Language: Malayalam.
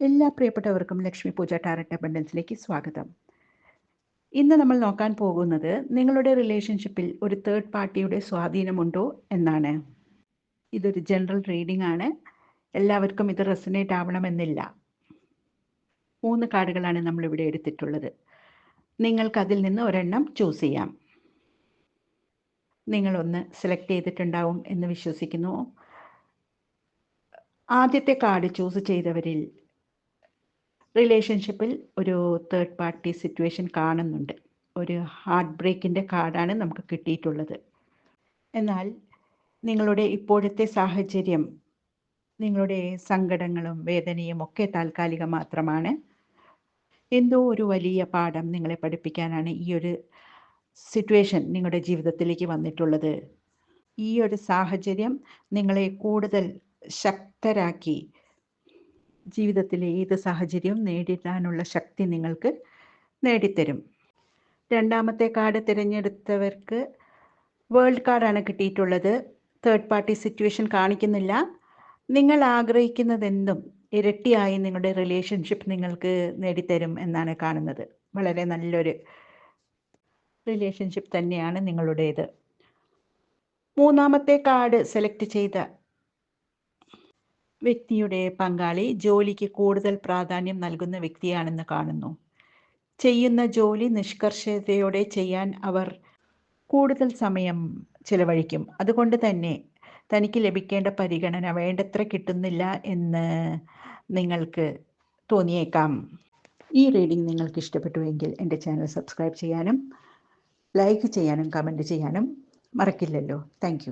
എല്ലാ പ്രിയപ്പെട്ടവർക്കും ലക്ഷ്മി പൂജ ടാരറ്റ് അബൻഡൻസിലേക്ക് സ്വാഗതം. ഇന്ന് നമ്മൾ നോക്കാൻ പോകുന്നത് നിങ്ങളുടെ റിലേഷൻഷിപ്പിൽ ഒരു തേർഡ് പാർട്ടിയുടെ സ്വാധീനമുണ്ടോ എന്നാണ്. ഇതൊരു ജനറൽ റീഡിംഗ് ആണ്. എല്ലാവർക്കും ഇത് റെസനേറ്റ് ആവണമെന്നില്ല. മൂന്ന് കാർഡുകളാണ് നമ്മൾ ഇവിടെ എടുത്തിട്ടുള്ളത്. നിങ്ങൾക്ക് അതിൽ നിന്ന് ഒരെണ്ണം ചൂസ് ചെയ്യാം. നിങ്ങളൊന്ന് സെലക്ട് ചെയ്തിട്ടുണ്ടാവും എന്ന് വിശ്വസിക്കുന്നു. ആദ്യത്തെ കാർഡ് ചൂസ് ചെയ്തവരിൽ റിലേഷൻഷിപ്പിൽ ഒരു തേർഡ് പാർട്ടി സിറ്റുവേഷൻ കാണുന്നുണ്ട്. ഒരു ഹാർട്ട് ബ്രേക്കിന്റെ കാർഡാണ് നമുക്ക് കിട്ടിയിട്ടുള്ളത്. എന്നാൽ നിങ്ങളുടെ ഇപ്പോഴത്തെ സാഹചര്യം നിങ്ങളുടെ സങ്കടങ്ങളും വേദനയും ഒക്കെ താൽക്കാലികം മാത്രമാണ്. എന്തോ ഒരു വലിയ പാഠം നിങ്ങളെ പഠിപ്പിക്കാനാണ് ഈ ഒരു സിറ്റുവേഷൻ നിങ്ങളുടെ ജീവിതത്തിലേക്ക് വന്നിട്ടുള്ളത്. ഈ ഒരു സാഹചര്യം നിങ്ങളെ കൂടുതൽ ശക്തരാക്കി ജീവിതത്തിലെ ഏത് സാഹചര്യവും നേരിടാനുള്ള ശക്തി നിങ്ങൾക്ക് നേടിത്തരും. രണ്ടാമത്തെ കാർഡ് തിരഞ്ഞെടുത്തവർക്ക് വേൾഡ് കാർഡാണ് കിട്ടിയിട്ടുള്ളത്. തേർഡ് പാർട്ടി സിറ്റുവേഷൻ കാണിക്കുന്നില്ല. നിങ്ങൾ ആഗ്രഹിക്കുന്നതെന്തും ഇരട്ടിയായി നിങ്ങളുടെ റിലേഷൻഷിപ്പ് നിങ്ങൾക്ക് നേടിത്തരും എന്നാണ് കാണുന്നത്. വളരെ നല്ലൊരു റിലേഷൻഷിപ്പ് തന്നെയാണ് നിങ്ങളുടേത്. മൂന്നാമത്തെ കാർഡ് സെലക്ട് ചെയ്ത വ്യക്തിയുടെ പങ്കാളി ജോലിക്ക് കൂടുതൽ പ്രാധാന്യം നൽകുന്ന വ്യക്തിയാണെന്ന് കാണുന്നു. ചെയ്യുന്ന ജോലി നിഷ്കർഷതയോടെ ചെയ്യാൻ അവർ കൂടുതൽ സമയം ചിലവഴിക്കും. അതുകൊണ്ട് തന്നെ തനിക്ക് ലഭിക്കേണ്ട പരിഗണന വേണ്ടത്ര കിട്ടുന്നില്ല എന്ന് നിങ്ങൾക്ക് തോന്നിയേക്കാം. ഈ റീഡിംഗ് നിങ്ങൾക്ക് ഇഷ്ടപ്പെട്ടുവെങ്കിൽ എന്റെ ചാനൽ സബ്സ്ക്രൈബ് ചെയ്യാനും ലൈക്ക് ചെയ്യാനും കമന്റ് ചെയ്യാനും മറക്കില്ലല്ലോ. താങ്ക്